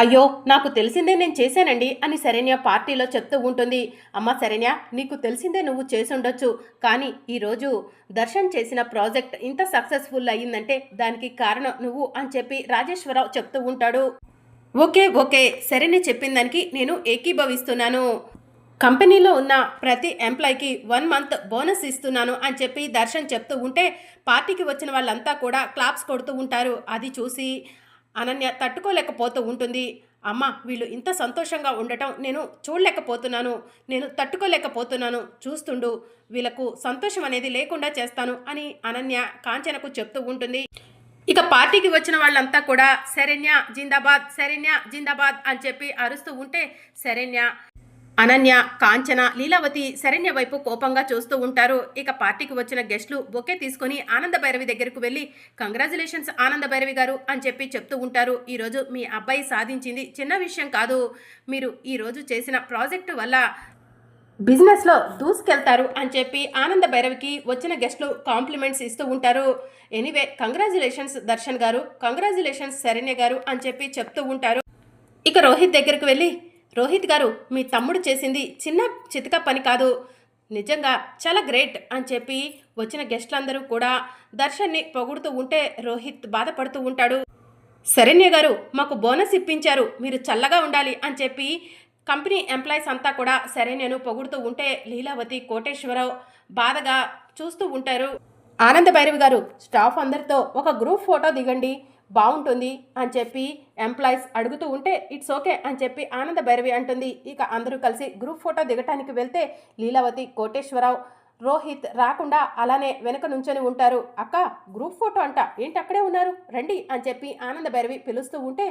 అయ్యో నాకు తెలిసిందే నేను చేశానండి అని శరణ్య పార్టీలో చెప్తూ ఉంటుంది. అమ్మ శరణ్య నీకు తెలిసిందే నువ్వు చేసుండొచ్చు. కానీ ఈరోజు దర్శన్ చేసిన ప్రాజెక్ట్ ఇంత సక్సెస్ఫుల్ అయ్యిందంటే దానికి కారణం నువ్వు అని చెప్పి రాజేశ్వరరావు చెప్తూ ఉంటాడు. ఓకే ఓకే శరణ్య చెప్పిన దానికి నేను ఏకీభవిస్తున్నాను. కంపెనీలో ఉన్న ప్రతి ఎంప్లాయ్కి వన్ మంత్ బోనస్ ఇస్తున్నాను అని చెప్పి దర్శన్ చెప్తూ ఉంటే పార్టీకి వచ్చిన వాళ్ళంతా కూడా క్లాప్స్ కొడుతూ ఉంటారు. అది చూసి అనన్య తట్టుకోలేకపోతూ ఉంటుంది. అమ్మ వీళ్ళు ఇంత సంతోషంగా ఉండటం నేను చూడలేకపోతున్నాను. నేను తట్టుకోలేకపోతున్నాను. చూస్తుండు. వీళ్ళకు సంతోషం అనేది లేకుండా చేస్తాను అని అనన్య కాంచనకు చెప్తూ ఉంటుంది. ఇక పార్టీకి వచ్చిన వాళ్ళంతా కూడా శరణ్య జిందాబాద్ శరణ్య జిందాబాద్ అని చెప్పి అరుస్తూ ఉంటే శరణ్య అనన్య కాంచన లీలావతి శరణ్య వైపు కోపంగా చూస్తూ ఉంటారు. ఇక పార్టీకి వచ్చిన గెస్టులు బొకే తీసుకొని ఆనంద భైరవి దగ్గరకు వెళ్ళి కంగ్రాచులేషన్స్ ఆనంద భైరవి గారు అని చెప్పి చెప్తూ ఉంటారు. ఈరోజు మీ అబ్బాయి సాధించింది చిన్న విషయం కాదు. మీరు ఈరోజు చేసిన ప్రాజెక్టు వల్ల బిజినెస్లో దూసుకెళ్తారు అని చెప్పి ఆనంద భైరవికి వచ్చిన గెస్టులు కాంప్లిమెంట్స్ ఇస్తూ ఉంటారు. ఎనీవే కంగ్రాచులేషన్స్ దర్శన్ గారు కంగ్రాచులేషన్స్ శరణ్య గారు అని చెప్పి చెప్తూ ఉంటారు. ఇక రోహిత్ దగ్గరకు వెళ్ళి రోహిత్ గారు మీ తమ్ముడు చేసింది చిన్న చితక పని కాదు. నిజంగా చాలా గ్రేట్ అని చెప్పి వచ్చిన గెస్టులందరూ కూడా దర్శన్ని పొగుడుతూ ఉంటే రోహిత్ బాధపడుతూ ఉంటాడు. శరణ్య గారు మాకు బోనస్ ఇప్పించారు. మీరు చల్లగా ఉండాలి అని చెప్పి కంపెనీ ఎంప్లాయీస్ అంతా కూడా శరణ్యను పొగుడుతూ ఉంటే లీలావతి కోటేశ్వరరావు బాధగా చూస్తూ ఉంటారు. ఆనంద భైరవి గారు స్టాఫ్ అందరితో ఒక గ్రూప్ ఫోటో దిగండి. బాగుంటుంది అని చెప్పి ఎంప్లాయీస్ అడుగుతూ ఉంటే ఇట్స్ ఓకే అని చెప్పి ఆనంద భైరవి అంటుంది. ఇక అందరూ కలిసి గ్రూప్ ఫోటో దిగటానికి వెళ్తే లీలావతి కోటేశ్వరరావు రోహిత్ రాకుండా అలానే వెనక నుంచొని ఉంటారు. అక్క గ్రూప్ ఫోటో అంట ఏంటి అక్కడే ఉన్నారు? రండి అని చెప్పి ఆనంద భైరవి పిలుస్తూ ఉంటే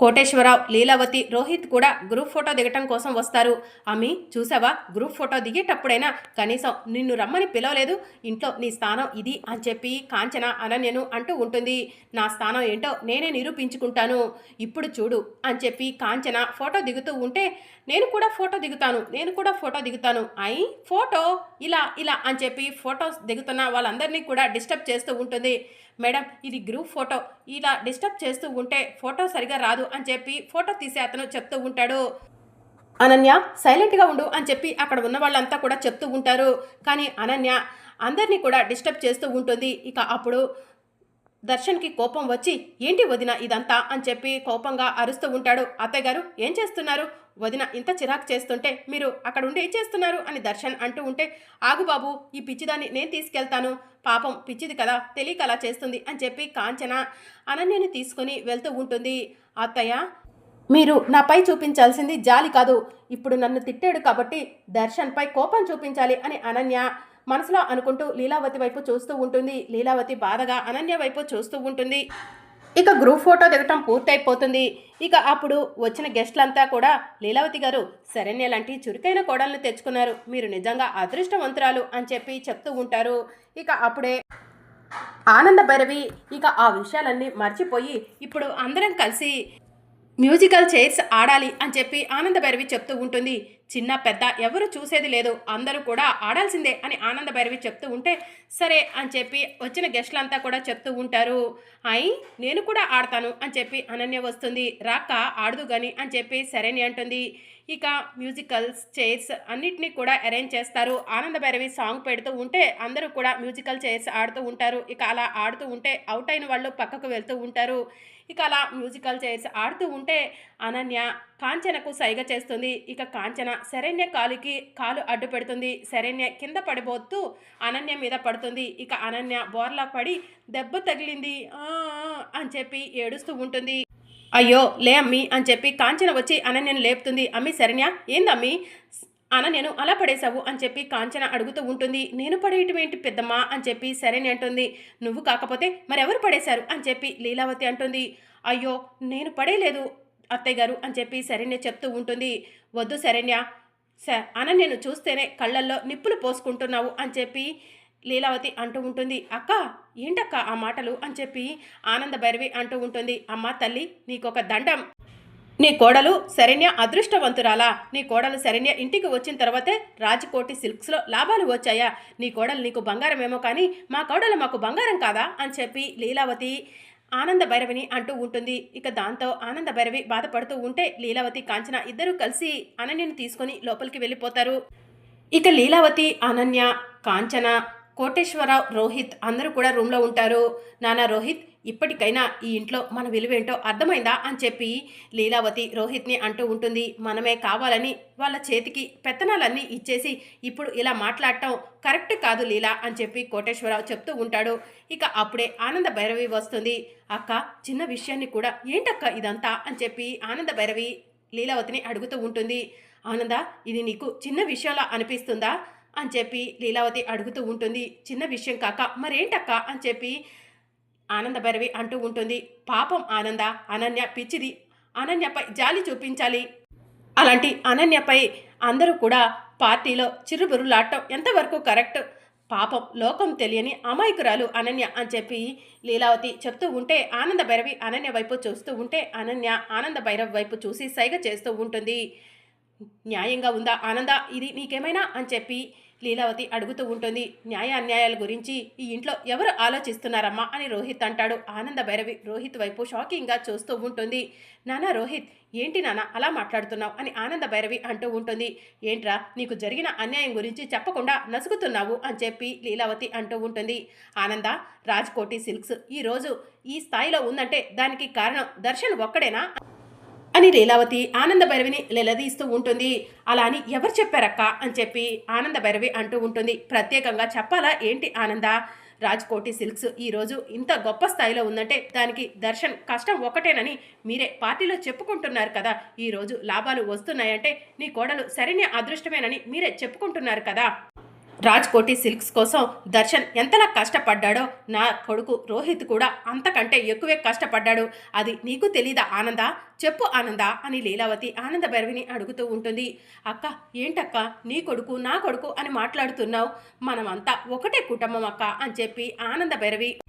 కోటేశ్వరరావు లీలావతి రోహిత్ కూడా గ్రూప్ ఫోటో దిగటం కోసం వస్తారు. అమ్మి చూసావా? గ్రూప్ ఫోటో దిగేటప్పుడైనా కనీసం నిన్ను రమ్మని పిలవలేదు. ఇంట్లో నీ స్థానం ఇది అని చెప్పి కాంచన అనన్యను అంటూ ఉంటుంది. నా స్థానం ఏంటో నేనే నిరూపించుకుంటాను. ఇప్పుడు చూడు అని చెప్పి కాంచన ఫోటో దిగుతూ ఉంటే నేను కూడా ఫోటో దిగుతాను నేను కూడా ఫోటో దిగుతాను. అయి ఫోటో ఇలా ఇలా అని చెప్పి ఫోటోస్ దిగుతున్న వాళ్ళందరినీ కూడా డిస్టర్బ్ చేస్తూ ఉంటుంది. మేడం ఇది గ్రూప్ ఫోటో. ఇలా డిస్టర్బ్ చేస్తూ ఉంటే ఫోటో సరిగా రాదు అని చెప్పి ఫోటో తీసే అతను చెప్తూ ఉంటాడు. అనన్య సైలెంట్గా ఉండు అని చెప్పి అక్కడ ఉన్న వాళ్ళంతా కూడా చెప్తూ ఉంటారు. కానీ అనన్య అందరినీ కూడా డిస్టర్బ్ చేస్తూ ఉంటుంది. ఇక అప్పుడు దర్శన్కి కోపం వచ్చి ఏంటి వదిన ఇదంతా? అని చెప్పి కోపంగా అరుస్తూ ఉంటాడు. అత్తయ్య గారు ఏం చేస్తున్నారు? వదిన ఇంత చిరాకు చేస్తుంటే మీరు అక్కడ ఉండి ఏం చేస్తున్నారు? అని దర్శన్ అంటూ ఉంటే ఆగు బాబు ఈ పిచ్చిదాన్ని నేను తీసుకెళ్తాను. పాపం పిచ్చిది కదా తెలియక అలా చేస్తుంది అని చెప్పి కాంచన అనన్యని తీసుకుని వెళ్తూ ఉంటుంది. అత్తయ్య మీరు నాపై చూపించాల్సింది జాలి కాదు. ఇప్పుడు నన్ను తిట్టాడు కాబట్టి దర్శన్పై కోపం చూపించాలి అని అనన్య మనసులో అనుకుంటూ లీలావతి వైపు చూస్తూ ఉంటుంది. లీలావతి బాధగా అనన్య వైపు చూస్తూ ఉంటుంది. ఇక గ్రూప్ ఫోటో దిగటం పూర్తయిపోతుంది. ఇక అప్పుడు వచ్చిన గెస్ట్లంతా కూడా లీలావతి గారు శరణ్య లాంటి చురుకైన కోడల్ని తెచ్చుకున్నారు. మీరు నిజంగా అదృష్టవంతురాలు అని చెప్పి చెప్తూ ఉంటారు. ఇక అప్పుడే ఆనంద భైరవి ఇక ఆ విషయాలన్నీ మర్చిపోయి ఇప్పుడు అందరం కలిసి మ్యూజికల్ చైర్స్ ఆడాలి అని చెప్పి ఆనంద భైరవి చెప్తూ ఉంటుంది. చిన్న పెద్ద ఎవరు చూసేది లేదు. అందరూ కూడా ఆడాల్సిందే అని ఆనంద భైరవి చెప్తూ ఉంటే సరే అని చెప్పి వచ్చిన గెస్టులంతా కూడా చెప్తూ ఉంటారు. అయి నేను కూడా ఆడతాను అని చెప్పి అనన్య వస్తుంది. రాక ఆడదు గాని అని చెప్పి సరేని అంటుంది. ఇక మ్యూజికల్స్ చైర్స్ అన్నిటినీ కూడా అరేంజ్ చేస్తారు. ఆనంద భైరవి సాంగ్ పెడుతూ ఉంటే అందరూ కూడా మ్యూజికల్ చైర్స్ ఆడుతూ ఉంటారు. ఇక అలా ఆడుతూ ఉంటే అవుట్ అయిన వాళ్ళు పక్కకు వెళ్తూ ఉంటారు. ఇక అలా మ్యూజికల్ చైర్స్ ఆడుతూ ఉంటే అనన్య కాంచనకు సైగ చేస్తుంది. ఇక కాంచన శరణ్య కాలుకి కాలు అడ్డు పెడుతుంది. శరణ్య కింద పడిపోతూ అనన్య మీద పడుతుంది. ఇక అనన్య బోర్లా పడి దెబ్బ తగిలింది అని చెప్పి ఏడుస్తూ ఉంటుంది. అయ్యో లే అమ్మి అని చెప్పి కాంచన వచ్చి అనన్యను లేపుతుంది. అమ్మి శరణ్య ఏందమ్మి? అనన్యను అలా పడేశావు అని చెప్పి కాంచన అడుగుతూ ఉంటుంది. నేను పడేయటం ఏంటి పెద్దమ్మా? అని చెప్పి శరణ్య అంటుంది. నువ్వు కాకపోతే మరెవరు పడేశారు? అని చెప్పి లీలావతి అంటుంది. అయ్యో నేను పడేయలేదు అత్తయ్య గారు అని చెప్పి శరణ్య చెప్తూ ఉంటుంది. వద్దు శరణ్య. స అనన్యను చూస్తేనే కళ్ళల్లో నిప్పులు పోసుకుంటున్నావు అని చెప్పి లీలావతి అంటూ ఉంటుంది అక్క ఏంటక్క ఆ మాటలు? అని చెప్పి ఆనంద భైరవి అంటూ ఉంటుంది అమ్మ తల్లి నీకొక దండం. నీ కోడలు శరణ్య అదృష్టవంతురాలా. నీ కోడలు శరణ్య ఇంటికి వచ్చిన తర్వాతే రాజకోటి సిల్క్స్లో లాభాలు వచ్చాయా? నీ కోడలు నీకు బంగారమేమో కానీ మా కోడలు మాకు బంగారం కాదా? అని చెప్పి లీలావతి ఆనంద భైరవిని అంటూ ఉంటుంది. ఇక దాంతో ఆనంద భైరవి బాధపడుతూ ఉంటే లీలావతి కాంచన ఇద్దరూ కలిసి అనన్యని తీసుకొని లోపలికి వెళ్ళిపోతారు. ఇక లీలావతి అనన్య కాంచన కోటేశ్వరరావు రోహిత్ అందరూ కూడా రూమ్లో ఉంటారు. నానా రోహిత్ ఇప్పటికైనా ఈ ఇంట్లో మన విలువేంటో అర్థమైందా అని చెప్పి లీలావతి రోహిత్ని అంటూ ఉంటుంది. మనమే కావాలని వాళ్ళ చేతికి పెత్తనాలన్నీ ఇచ్చేసి ఇప్పుడు ఇలా మాట్లాడటం కరెక్ట్ కాదు లీలా అని చెప్పి కోటేశ్వరరావు చెప్తూ ఉంటాడు. ఇక అప్పుడే ఆనంద భైరవి వస్తుంది. అక్క చిన్న విషయాన్ని కూడా ఏంటక్క ఇదంతా అని చెప్పి ఆనంద భైరవి లీలావతిని అడుగుతూ ఉంటుంది. ఆనంద ఇది నీకు చిన్న విషయంలా అనిపిస్తుందా? అని చెప్పి లీలావతి అడుగుతూ ఉంటుంది. చిన్న విషయం కాక మరేంటక్క అని చెప్పి ఆనంద భైరవి అంటూ ఉంటుంది. పాపం ఆనంద అనన్య పిచ్చిది. అనన్యపై జాలి చూపించాలి. అలాంటి అనన్యపై అందరూ కూడా పార్టీలో చిరుబురులాడటం ఎంతవరకు కరెక్ట్? పాపం లోకం తెలియని అమాయకురాలు అనన్య అని చెప్పి లీలావతి చెప్తూ ఉంటే ఆనంద భైరవి అనన్య వైపు చూస్తూ ఉంటే అనన్య ఆనంద భైరవ్ వైపు చూసి సైగ చేస్తూ ఉంటుంది. న్యాయంగా ఉందా? ఆనంద ఇది నీకేమైనా? అని చెప్పి లీలావతి అడుగుతూ ఉంటుంది. న్యాయ అన్యాయాల గురించి ఈ ఇంట్లో ఎవరు ఆలోచిస్తున్నారమ్మా? అని రోహిత్ అంటాడు. ఆనంద భైరవి రోహిత్ వైపు షాకింగ్గా చూస్తూ ఉంటుంది. నానా రోహిత్ ఏంటి నాన్న అలా మాట్లాడుతున్నావు? అని ఆనంద భైరవి అంటూ ఉంటుంది. ఏంట్రా నీకు జరిగిన అన్యాయం గురించి చెప్పకుండా నసుగుతున్నావు? అని చెప్పి లీలావతి అంటూ ఉంటుంది. ఆనంద రాజ్కోటి సిల్క్స్ ఈరోజు ఈ స్థాయిలో ఉందంటే దానికి కారణం దర్శన్ ఒక్కడేనా? అని లీలావతి ఆనంద భైరవిని నిలదీస్తూ ఉంటుంది. అలా అని ఎవరు చెప్పారక్క? అని చెప్పి ఆనంద భైరవి అంటూ ఉంటుంది. ప్రత్యేకంగా చెప్పాలా? ఏంటి ఆనంద? రాజ్కోటి సిల్క్స్ ఈరోజు ఇంత గొప్ప స్థాయిలో ఉందంటే దానికి దర్శన్ కష్టం ఒకటేనని మీరే పార్టీలో చెప్పుకుంటున్నారు కదా. ఈరోజు లాభాలు వస్తున్నాయంటే నీ కోడలు సరైన అదృష్టమేనని మీరే చెప్పుకుంటున్నారు కదా. రాజ్కోటి సిల్క్స్ కోసం దర్శన్ ఎంతలా కష్టపడ్డాడో నా కొడుకు రోహిత్ కూడా అంతకంటే ఎక్కువే కష్టపడ్డాడు. అది నీకు తెలీదా ఆనంద? చెప్పు ఆనంద అని లీలావతి ఆనంద భైరవిని అడుగుతూ ఉంటుంది. అక్క ఏంటక్క? నీ కొడుకు నా కొడుకు అని మాట్లాడుతున్నావు. మనమంతా ఒకటే కుటుంబం అక్క అని చెప్పి ఆనంద భైరవి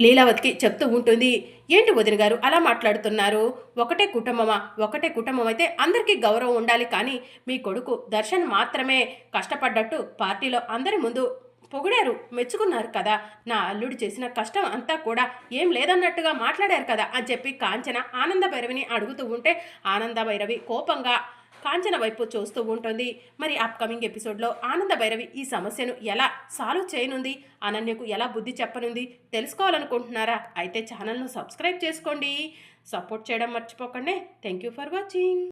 లీలావతికి చెప్తూ ఉంటుంది. ఏంటి వదిన గారు? అలా మాట్లాడుతున్నారు. ఒకటే కుటుంబమా? ఒకటే కుటుంబం అయితే అందరికీ గౌరవం ఉండాలి కానీ మీ కొడుకు దర్శన్ మాత్రమే కష్టపడ్డట్టు పార్టీలో అందరి ముందు పొగిడారు మెచ్చుకున్నారు కదా. నా అల్లుడు చేసిన కష్టం అంతా కూడా ఏం లేదన్నట్టుగా మాట్లాడారు కదా అని చెప్పి కాంచన ఆనంద భైరవిని అడుగుతూ ఉంటే ఆనంద భైరవి కోపంగా కాంచన వైపు చూస్తూ ఉంటుంది. మరి అప్కమింగ్ ఎపిసోడ్లో ఆనంద భైరవి ఈ సమస్యను ఎలా సాల్వ్ చేయనుంది? అనన్యకు ఎలా బుద్ధి చెప్పనుంది? తెలుసుకోవాలనుకుంటున్నారా? అయితే ఛానల్ను సబ్స్క్రైబ్ చేసుకోండి. సపోర్ట్ చేయడం మర్చిపోకండి. Thank you for watching